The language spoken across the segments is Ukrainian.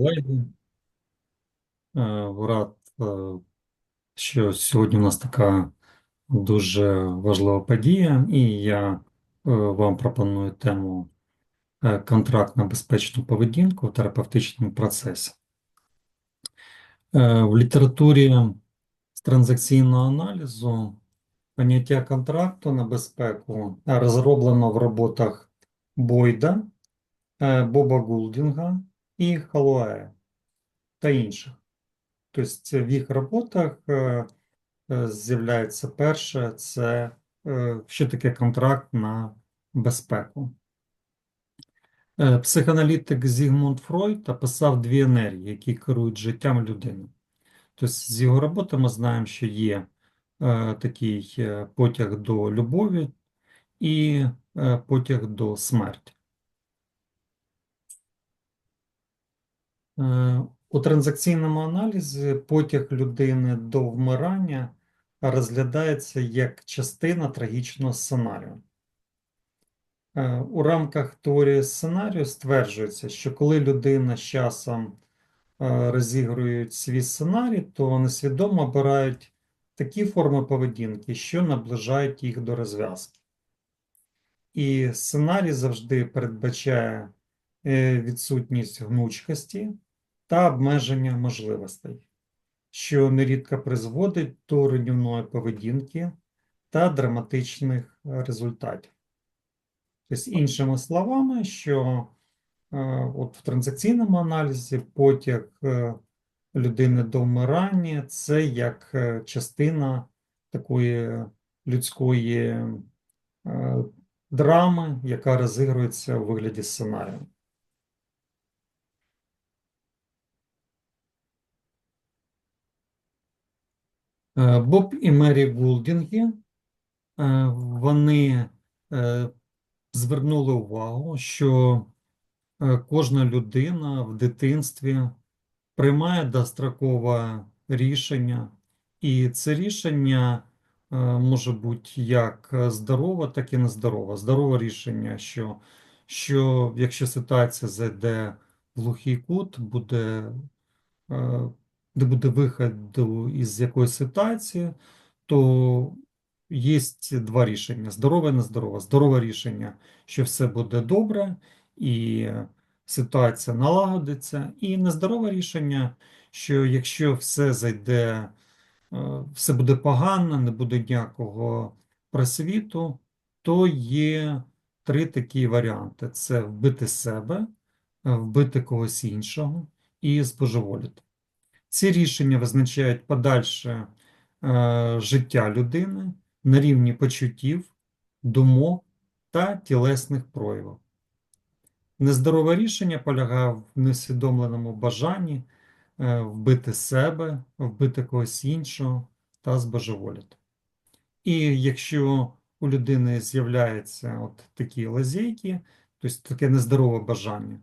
колеги. Е, Рад, е, що сьогодні у нас така дуже важлива подія, і я е, вам пропоную тему контракт на безпечну поведінку в терапевтичному процесі. В літературі з транзакційного аналізу поняття контракту на безпеку розроблено в роботах Бойда, Боба Гулдінга і Халуая та інших. Тобто в їх роботах е, е, з'являється перше, це е, що таке контракт на безпеку. Психоаналітик Зігмунд Фройд описав дві енергії, які керують життям людини. Тобто, з його роботи ми знаємо, що є такий потяг до любові і потяг до смерті. У транзакційному аналізі потяг людини до вмирання розглядається як частина трагічного сценарію. Е, У рамках теорії сценарію стверджується, що коли людина з часом е, розігрують свій сценарій, то несвідомо обирають такі форми поведінки, що наближають їх до розв'язки. І сценарій завжди передбачає е, відсутність гнучкості та обмеження можливостей, що нерідко призводить до руйнівної поведінки та драматичних результатів. Тобто, іншими словами, що е, от в транзакційному аналізі потяг е, людини до вмирання це як е, частина такої людської драми, яка розігрується у вигляді сценарію. Боб і Мері Гулдінги, е, вони е, звернули увагу, що е, кожна людина в дитинстві приймає дострокове рішення, і це рішення е, може бути як здорове, так і нездорове. Здорове рішення, що, що якщо ситуація зайде в глухий кут, буде де буде вихід до- із якоїсь ситуації, то є два рішення: здорове і нездорове. Здорове рішення, що все буде добре і ситуація налагодиться, і нездорове рішення, що якщо все зайде, е, все буде погано, не буде ніякого просвіту, то є три такі варіанти: це вбити себе, вбити когось іншого і збожеволіти. Ці рішення визначають подальше е, життя людини на рівні почуттів, думок та тілесних проявів. Нездорове рішення полягає в несвідомленому бажанні е, вбити себе, вбити когось іншого та збожеволіти. І якщо у людини з'являються от такі лазейки, тобто таке нездорове бажання,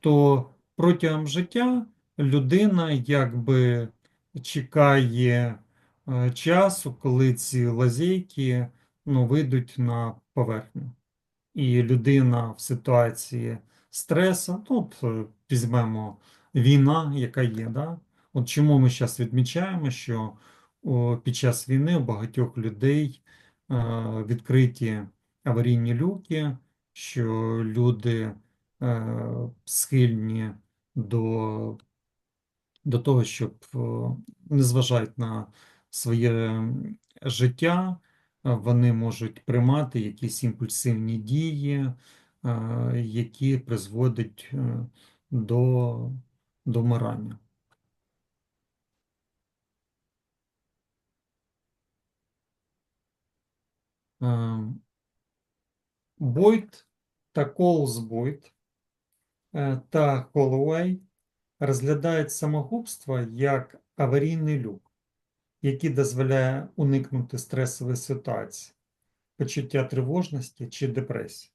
то протягом життя людина якби чекає е, часу, коли ці лазейки ну, вийдуть на поверхню. І людина в ситуації стресу, ну, от е, візьмемо війна, яка є. Да? От чому ми зараз відмічаємо, що під час війни у багатьох людей е, відкриті аварійні люки, що люди схильні до до того, щоб е, не зважають на своє життя, е, вони можуть приймати якісь імпульсивні дії, е, які призводять до, до вмирання. Бойт та Колс Бойт та Холлоуей розглядають самогубство як аварійний люк, який дозволяє уникнути стресової ситуації, почуття тривожності чи депресії.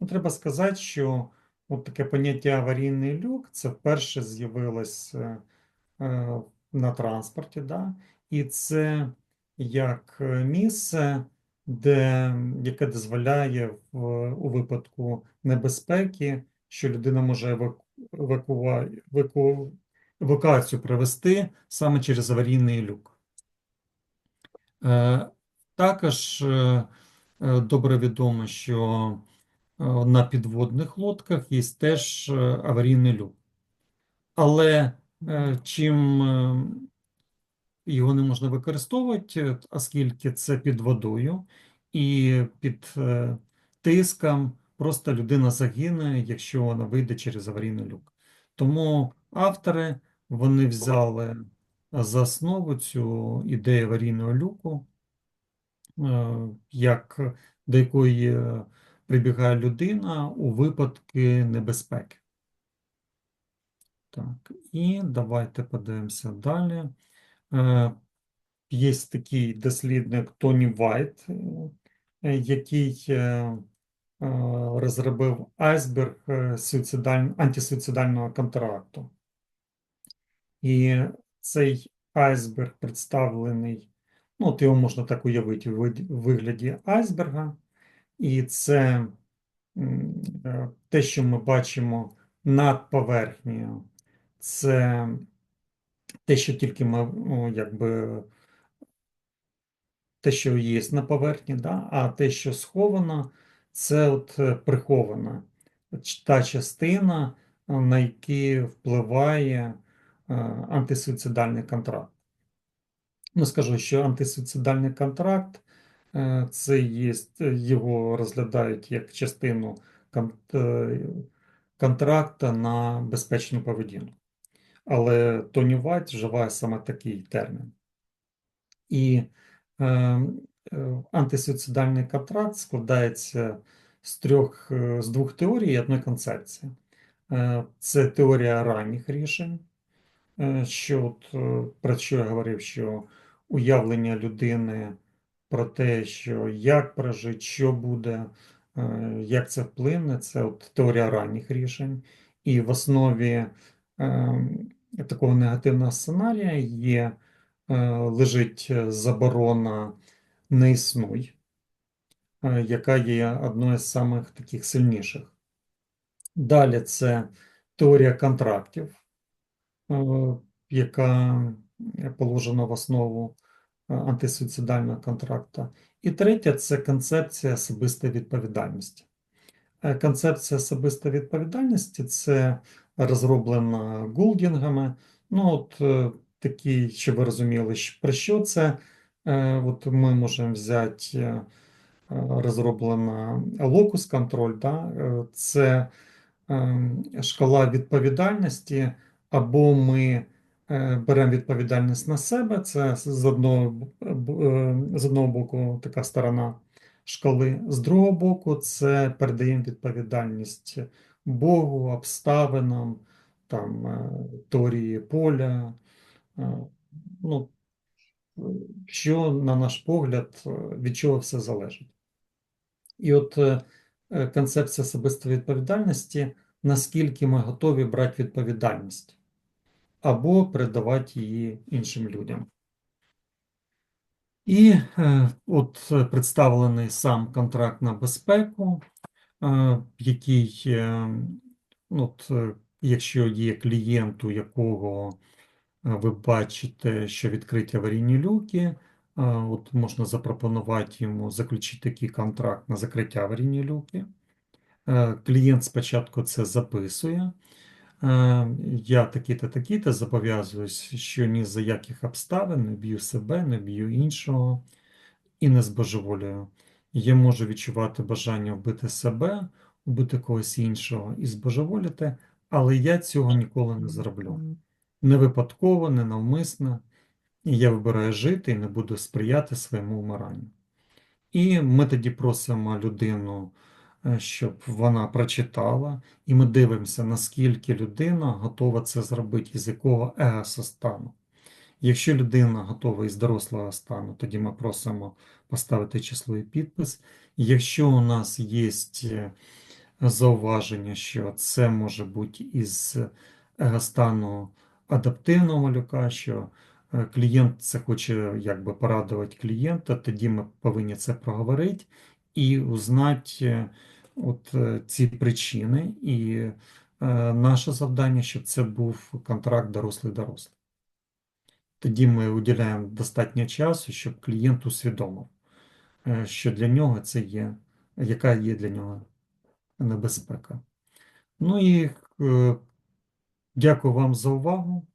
Ну, Треба сказати, що от таке поняття аварійний люк це вперше з'явилось е, е, на транспорті, да? і це як місце, де, яке дозволяє в, у випадку небезпеки, що людина може евакуа... еваку... евакуацію провести саме через аварійний люк. Е, також е, е, добре відомо, що на підводних лодках є теж аварійний люк. Але чим його не можна використовувати, оскільки це під водою і під тиском просто людина загине, якщо вона вийде через аварійний люк. Тому автори вони взяли за основу цю ідею аварійного люку, е, як до якої е, прибігає людина у випадки небезпеки. Так, і давайте подивимося далі. Е, є такий дослідник Тоні Вайт, який розробив айсберг антисуїцидального контракту. І цей айсберг представлений, ну, от його можна так уявити у вигляді айсберга, і це е, те, що ми бачимо над поверхнею, це те, що тільки ми ну, якби те, що є на поверхні, да? а те, що сховано, це от е, прихована та частина, на яку впливає. Е, антисуїцидальний контракт. Ну, скажу, що антисуїцидальний контракт е, це є, його розглядають як частину е, контракта на безпечну поведінку. Але Тоні Вайт вживає саме такий термін. І е, антисуїцидальний контракт складається з трьох, з двох теорій і одної концепції. Е, це теорія ранніх рішень. Е, що от, е, про що я говорив, що уявлення людини про те, що як прожити, що буде, е, як це вплине, це от теорія ранніх рішень. І в основі такого негативного сценарія є, лежить заборона не існуй, яка є одною з самих таких сильніших. Далі це теорія контрактів. Е, яка положена в основу е, антисуїцидального контракту. І третє це концепція особистої відповідальності. Е, концепція особистої відповідальності це розроблена Гулдінгами. Ну, от такі, щоб ви розуміли, про що це. От Ми можемо взяти розроблена локус контроль, да? це ем, шкала відповідальності або ми е, беремо відповідальність на себе, це з одного, е, з одного боку така сторона шкали, з другого боку, це передаємо відповідальність Богу, обставинам, там, е, теорії поля. ну, що, на наш погляд, від чого все залежить. І от концепція особистої відповідальності, наскільки ми готові брати відповідальність або передавати її іншим людям. І е, от представлений сам контракт на безпеку, е, який, е, от, якщо є клієнт, у якого ви бачите, що відкриті аварійні люки, от можна запропонувати йому заключити такий контракт на закриття аварійні люки. Клієнт спочатку це записує. Е, я такі-то, такі-то зобов'язуюсь, що ні за яких обставин не б'ю себе, не б'ю іншого і не збожеволюю. Я можу відчувати бажання вбити себе, вбити когось іншого і збожеволіти, але я цього ніколи не зроблю. Не випадково, не навмисно, і я вибираю жити і не буду сприяти своєму вмиранню. І ми тоді просимо людину. Е, щоб вона прочитала, і ми дивимося, наскільки людина готова це зробити, із якого егосостану. Якщо людина готова із дорослого стану, тоді ми просимо поставити число і підпис. Якщо у нас є е, зауваження, що це може бути із егостану адаптивного малюка, що е, клієнт це хоче якби порадувати клієнта, тоді ми повинні це проговорити і узнати от е, ці причини і Е, Наше завдання, щоб це був контракт дорослий-дорослий. Тоді ми уділяємо достатньо часу, щоб клієнт усвідомив, е, що для нього це є, яка є для нього небезпека. Ну і е, дякую вам за увагу.